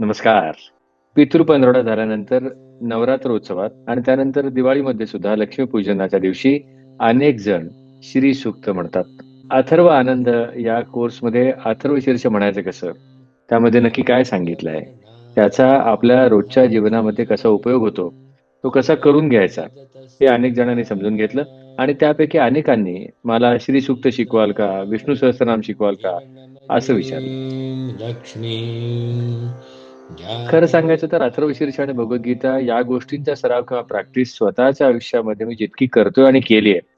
नमस्कार. पितृपंधरवडा झाल्यानंतर नवरात्र उत्सवात आणि त्यानंतर दिवाळीमध्ये सुद्धा लक्ष्मीपूजनाच्या दिवशी अनेक जण श्री सूक्त म्हणतात. अथर्व आनंद या कोर्समध्ये अथर्व शीर्ष म्हणायचं कसं? त्यामध्ये नक्की काय सांगितलंय? त्याचा आपल्या रोजच्या जीवनामध्ये कसा उपयोग होतो? तो कसा करून घ्यायचा? हे अनेक जणांनी समजून घेतलं आणि त्यापैकी अनेकांनी मला श्री सूक्त शिकवाल का? विष्णू सहस्त्रनाम शिकवाल का? असं विचारलं. लक्ष्मी खरं सांगायचं तर अथर्व शीर्ष आणि भगवद्गीता या गोष्टींचा सराव किंवा प्रॅक्टिस स्वतःच्या आयुष्यामध्ये मी जितकी करतोय आणि केली आहे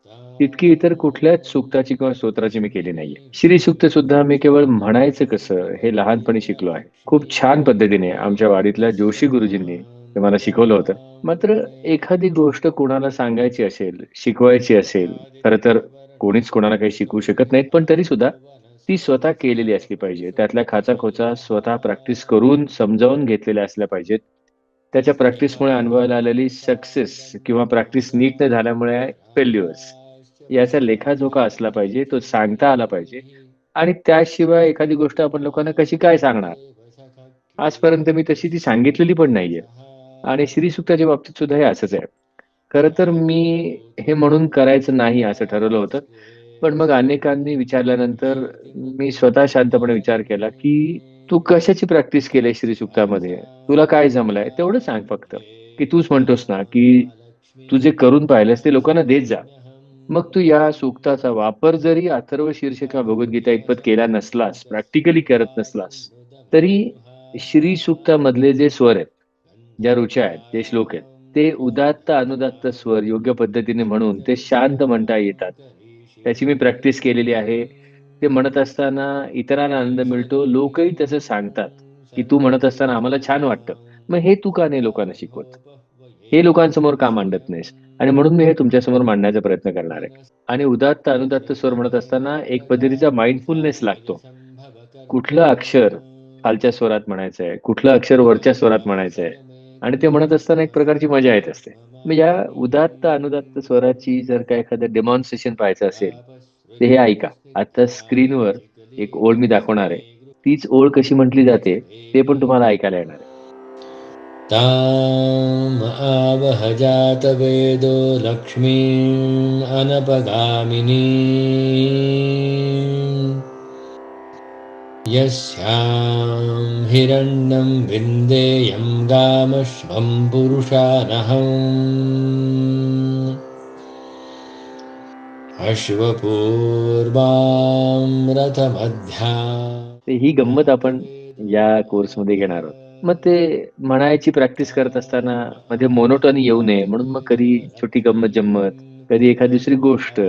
तितकी इतर कुठल्याच सुक्ताची किंवा स्तोत्राची मी केली नाहीये. श्री सुक्त सुद्धा मी केवळ म्हणायचं कसं हे लहानपणी शिकलो आहे. खूप छान पद्धतीने आमच्या वाडीतल्या जोशी गुरुजींनी ते मला शिकवलं होतं. मात्र एखादी गोष्ट कोणाला सांगायची असेल शिकवायची असेल खरं तर कोणीच कोणाला काही शिकवू शकत नाहीत पण तरी सुद्धा ती स्वतः केलेली असली पाहिजे. त्यातल्या खाचा खोचा स्वतः प्रॅक्टिस करून समजावून घेतलेल्या असल्या पाहिजेत. त्याच्या प्रॅक्टिसमुळे अनुभवायला आलेली सक्सेस किंवा प्रॅक्टिस नीट न झाल्यामुळे फेल्युअर्स याचा लेखाजोखा असला पाहिजे तो सांगता आला पाहिजे. आणि त्याशिवाय एखादी गोष्ट आपण लोकांना कशी काय सांगणार? आजपर्यंत मी तशी ती सांगितलेली पण नाहीये. आणि श्रीसुक्ताच्या बाबतीत सुद्धा हे असंच आहे. खर तर मी हे म्हणून करायचं नाही असं ठरवलं होतं. पण मग अनेकांनी विचारल्यानंतर मी स्वतः शांतपणे विचार केला की तू कशाची प्रॅक्टिस केली सुक्तामध्ये? तुला काय जमलंय? तेवढं सांग फक्त. की तूच म्हणतोस ना की तू जे करून पाहिलंस ते लोकांना देत जा. मग तू या सुक्ताचा वापर जरी अथर्व शीर्ष भगवद्गीता इतपत केला नसलास प्रॅक्टिकली करत नसलास तरी श्री सुक्तामधले जे स्वर आहेत ज्या रुच्या आहेत जे श्लोक आहेत ते उदात्त अनुदात्त स्वर योग्य पद्धतीने म्हणून ते शांत म्हणता येतात. त्याची मी प्रॅक्टिस केलेली आहे. ते म्हणत असताना इतरांना आनंद मिळतो. लोकही तसं सांगतात की तू म्हणत असताना आम्हाला छान वाटतं. मग हे तू का नाही लोकांना शिकवत? हे लोकांसमोर का मांडत नाहीस? आणि म्हणून मी हे तुमच्यासमोर मांडण्याचा प्रयत्न करणार आहे. आणि उदात्त अनुदात्त स्वर म्हणत असताना एक पद्धतीचा माइंडफुलनेस लागतो. कुठलं अक्षर खालच्या स्वरात म्हणायचं आहे कुठलं अक्षर वरच्या स्वरात म्हणायचं आहे आणि ते म्हणत असताना एक प्रकारची मजा येत असते. मी या उदात्त अनुदात्त स्वराची जर का एखादं डेमॉन्स्ट्रेशन पाहायचं असेल तर हे ऐका. आता स्क्रीनवर एक ओळ मी दाखवणार आहे. तीच ओळ कशी म्हटली जाते ते पण तुम्हाला ऐकायला येणार आहे. ताम आवहजात वेदो लक्ष्मी अनपगामिनी यस्यां हिरण्यं विन्देयं गामश्वं पुरुषानहम्। अश्वपूर्वां रथमध्या ही गंमत आपण या कोर्समध्ये घेणार आहोत. मग ते म्हणायची प्रॅक्टिस करत असताना मध्ये मोनोटॉनी येऊ नये म्हणून मग कधी छोटी गंमत जम्मत कधी एखादी दुसरी गोष्ट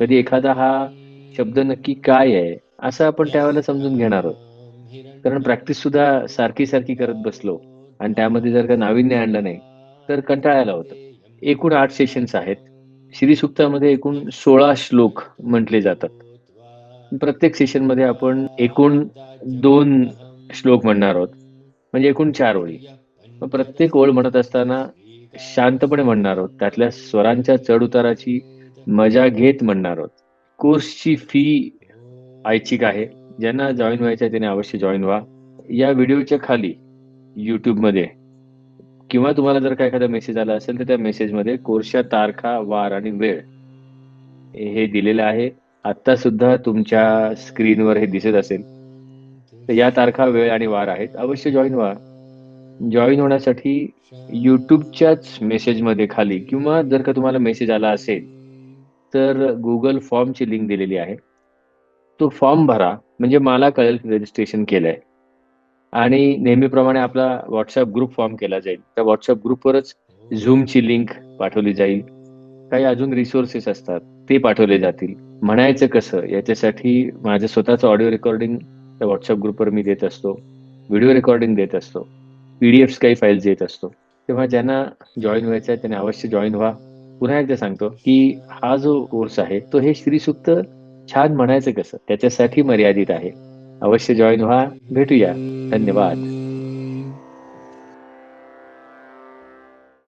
कधी एखादा हा शब्द नक्की काय आहे असं आपण त्यावेळेला समजून घेणार आहोत. कारण प्रॅक्टिस सुद्धा सारखी सारखी करत बसलो आणि त्यामध्ये जर का नाविन्य आणलं नाही तर कंटाळायला होतं. एकूण आठ सेशन्स आहेत. श्री सुक्तामध्ये एकूण सोळा श्लोक म्हटले जातात. प्रत्येक सेशनमध्ये आपण एकूण दोन श्लोक म्हणणार आहोत. म्हणजे एकूण चार ओळी. प्रत्येक ओळ म्हणत असताना शांतपणे म्हणणार आहोत. त्यातल्या स्वरांच्या चढउताराची मजा घेत म्हणणार आहोत. कोर्सची फी ऐच्छिक आहे. ज्यांना जॉईन व्हायचं आहे त्याने अवश्य जॉईन व्हा. या व्हिडिओच्या खाली यूट्यूबमध्ये किंवा तुम्हाला जर का एखादा मेसेज आला असेल तर त्या मेसेजमध्ये कोर्सच्या तारखा वार आणि वेळ हे दिलेलं आहे. आता सुद्धा तुमच्या स्क्रीनवर हे दिसत असेल. तर या तारखा वेळ आणि वार आहेत. अवश्य जॉईन व्हा. जॉईन होण्यासाठी युट्यूबच्याच मेसेजमध्ये खाली किंवा जर का तुम्हाला मेसेज आला असेल तर गुगल फॉर्मची लिंक दिलेली आहे. तो फॉर्म भरा म्हणजे मला कळेल रजिस्ट्रेशन केलंय. आणि नेहमीप्रमाणे आपला व्हॉट्सअप ग्रुप फॉर्म केला जाईल. त्या व्हॉट्सअप ग्रुपवरच झूमची लिंक पाठवली जाईल. काही अजून रिसोर्सेस असतात ते पाठवले जातील. म्हणायचं कसं याच्यासाठी माझं स्वतःचं ऑडिओ रेकॉर्डिंग त्या व्हॉट्सअप ग्रुपवर मी देत असतो. व्हिडिओ रेकॉर्डिंग देत असतो. पीडीएफ काही फाईल्स देत असतो. तेव्हा ज्यांना जॉईन व्हायचं आहे त्यांनी अवश्य जॉईन व्हा. पुन्हा एकदा सांगतो की हा जो कोर्स आहे तो हे श्रीसुक्त छान म्हणायचं कसं? त्याच्यासाठी मर्यादित आहे. अवश्य जॉईन व्हा. भेटूया. धन्यवाद.